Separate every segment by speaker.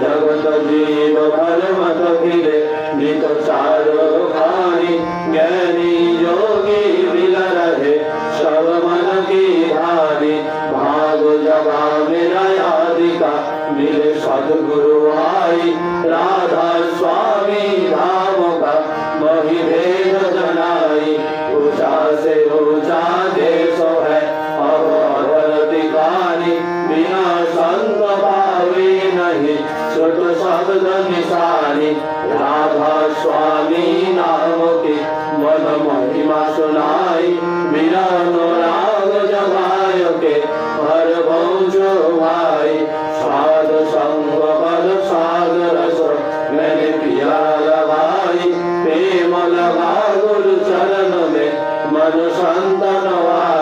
Speaker 1: জগত জীব পরমত ফিরে মৃত সার ভারি জ্ঞানী যোগী মিল রহে সব মন কি ভারি ভাগ জগা মেরা মিলে সদগুরু আই রাধা स्वामी धाम का वही भेद जनाई ऊंचा से ऊंचा देश है और अवरतिकारी बिना संत जाने स्वर्ग शब्द निशाने राधा स्वामी नाम के मन महिमा सुनाई बिना राग जगाय के हर भौज भाई साध संग पद साध रस मैंने पिया लगाई प्रेम लगा गुरु चरण में मन संतन वाई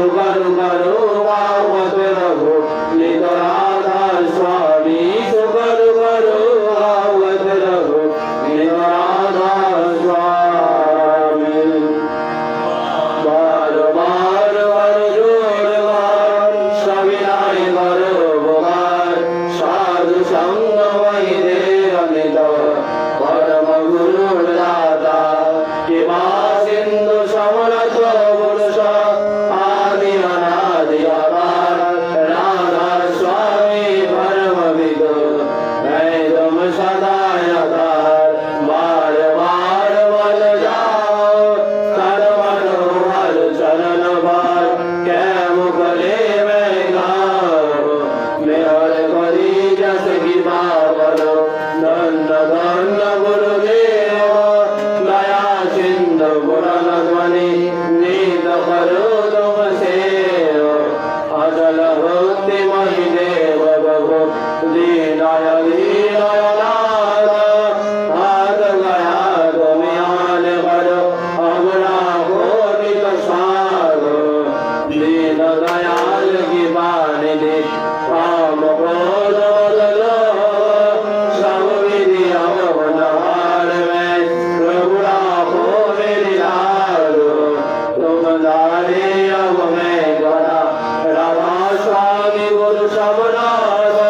Speaker 1: سبحان الله Baba.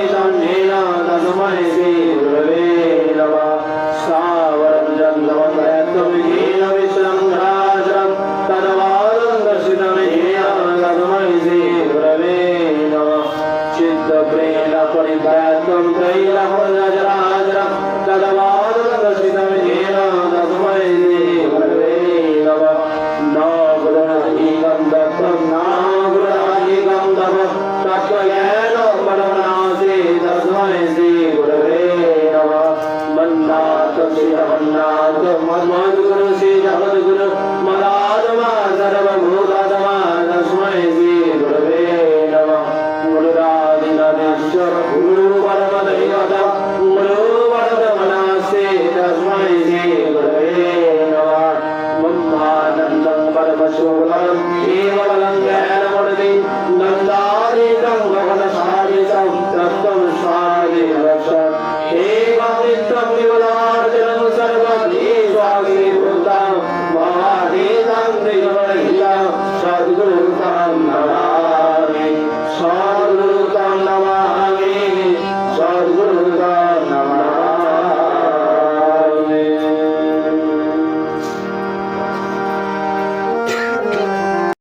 Speaker 1: আজমাইবে أشهد أن محمدا